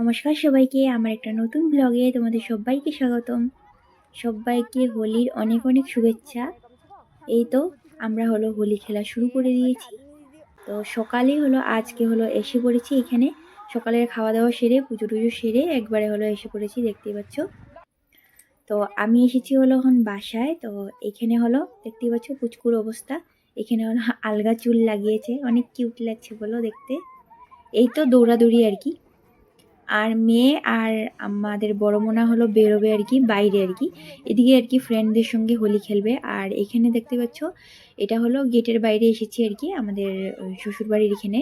নমস্কার সবাইকে, আমার একটা নতুন ব্লগে তোমাদের সবাইকে স্বাগতম। সবাইকে হোলির অনেক অনেক শুভেচ্ছা। এই তো, আমরা হলো হোলি খেলা শুরু করে দিয়েছি। তো সকালেই হলো, আজকে হলো এসে পড়েছি এখানে। সকালের খাওয়া দাওয়া সেরে পুজো টুজো সেরে একবারে হলো এসে পড়েছি, দেখতেই পাচ্ছ। তো আমি এসেছি হলো এখন বাসায়, তো এখানে হলো, দেখতেই পাচ্ছ পুচকুর অবস্থা। এখানে হলো আলগা চুল লাগিয়েছে, অনেক কিউট লাগছে বলো দেখতে। এই তো দৌড়াদৌড়ি আর কি। আর মেয়ে আর আমাদের বড় মোনা হলো বেরোবে আর কি, বাইরে আর কি। এদিকে আর কি ফ্রেন্ডদের সঙ্গে হোলি খেলবে। আর এখানে দেখতে পাচ্ছ, এটা হলো গেটের বাইরে এসেছি আর কি, আমাদের শ্বশুরবাড়ির এখানে।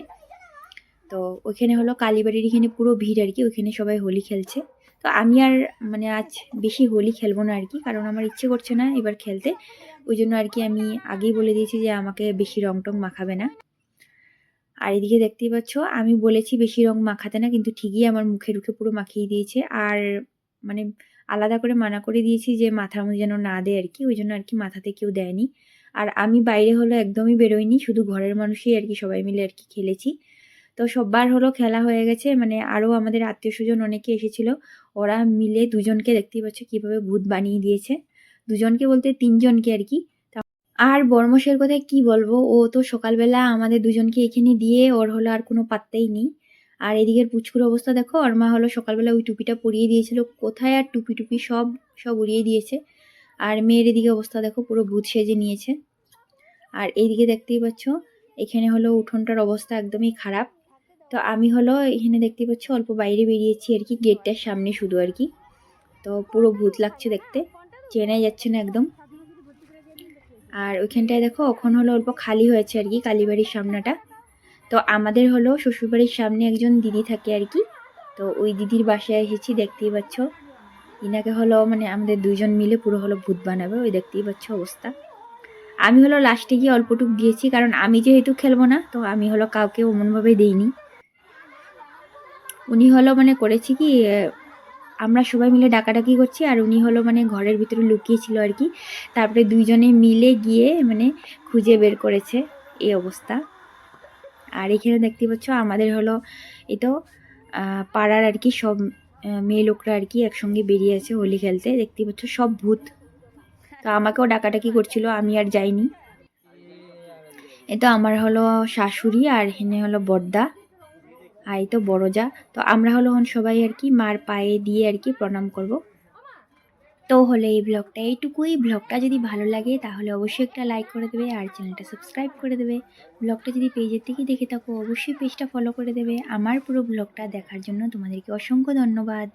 তো ওইখানে হলো কালীবাড়ির এখানে পুরো ভিড় আর কি, ওইখানে সবাই হোলি খেলছে। তো আমি আর মানে আজ বেশি হোলি খেলব না আর কি, কারণ আমার ইচ্ছে করছে না এবার খেলতে। ওই জন্য আর কি আমি আগেই বলে দিয়েছি যে আমাকে বেশি রং টং মাখাবে না। আর এদিকে দেখতেই পাচ্ছ, আমি বলেছি বেশি রং মাখাতে না, কিন্তু ঠিকই আমার মুখে ঢুকে পুরো মাখিয়ে দিয়েছে। আর মানে আলাদা করে মানা করে দিয়েছি যে মাথার মধ্যে যেন না দেয় আর কি ওই জন্য আর কি মাথাতে কেউ দেয়নি। আর আমি বাইরে হলো একদমই বেরোইনি, শুধু ঘরের মানুষই আর কি সবাই মিলে আর কি খেলেছি। তো সববার হলো খেলা হয়ে গেছে মানে আরও আমাদের আত্মীয় স্বজন অনেকে এসেছিল, ওরা মিলে দুজনকে দেখতেই পাচ্ছ কীভাবে ভূত বানিয়ে দিয়েছে। দুজনকে বলতে তিনজনকে আর কি আর বর্মশের কথা কি বলব? ও তো সকালবেলা আমাদের দুজনকে এখানে দিয়ে ওর হলো আর কোনো পাত্তাই নেই। আর এদিকের পুচকুর অবস্থা দেখো, ওর মা হলো সকালবেলা ওই টুপিটা পরিয়ে দিয়েছিল। কোথায় আর টুপি টুপি সব সব উড়িয়ে দিয়েছে। আর মেয়ের এদিকে অবস্থা দেখো, পুরো ভূত সেজে নিয়েছে। আর এইদিকে দেখতেই পাচ্ছ, এখানে হলো উঠোনটার অবস্থা একদমই খারাপ। তো আমি হলো এখানে দেখতেই পাচ্ছ, অল্প বাইরে বেরিয়েছি আর কি, গেটটার সামনে শুধু আর কি। তো পুরো ভূত লাগছে দেখতে, চেনাই যাচ্ছে না একদম। আর ওইখানটায় দেখো, ওখান হলো অল্প খালি হয়েছে আর কি, কালীবাড়ির সামনাটা। তো আমাদের হলো শ্বশুরবাড়ির সামনে একজন দিদি থাকে আর কি। তো ওই দিদির বাসায় এসেছি, দেখতেই পাচ্ছ। ইনাকে হলো মানে আমাদের দুজন মিলে পুরো হলো ভূত বানাবে, ওই দেখতেই পাচ্ছ অবস্থা। আমি হলো লাস্টে গিয়ে অল্পটুক দিয়েছি, কারণ আমি যেহেতু খেলব না, তো আমি হলো কাউকে অমনভাবে দিইনি। উনি হলো মানে করেছি কি আমরা সবাই মিলে ডাকাডাকি করছি আর উনি হলো মানে ঘরের ভিতরে লুকিয়েছিল আর কি। তারপরে দুইজনে মিলে গিয়ে মানে খুঁজে বের করেছে এই অবস্থা। আর এখানে দেখতে পাচ্ছ আমাদের হলো এ তো পাড়ার আর কি সব মেয়ে লোকরা আর কি একসঙ্গে বেরিয়ে আছে হোলি খেলতে। দেখতে পাচ্ছ সব ভূত। তো আমাকেও ডাকাডাকি করছিল, আমি আর যাইনি। এ তো আমার হলো শাশুড়ি আর হেনে হলো বর্দা। এই তো বড় যা। তো আমরা হলো সবাই আর কি মার পায়ে দিয়ে আর কি প্রণাম করব। তো হলো এই ব্লগটা, এইটুকুই। ব্লগটা যদি ভালো লাগে তাহলে অবশ্যই একটা লাইক করে দেবে আর চ্যানেলটা সাবস্ক্রাইব করে দেবে। ব্লগটা যদি পেজের থেকে দেখে থাকো, অবশ্যই পেজটা ফলো করে দেবে। আমার পুরো ব্লগটা দেখার জন্য তোমাদেরকে অসংখ্য ধন্যবাদ।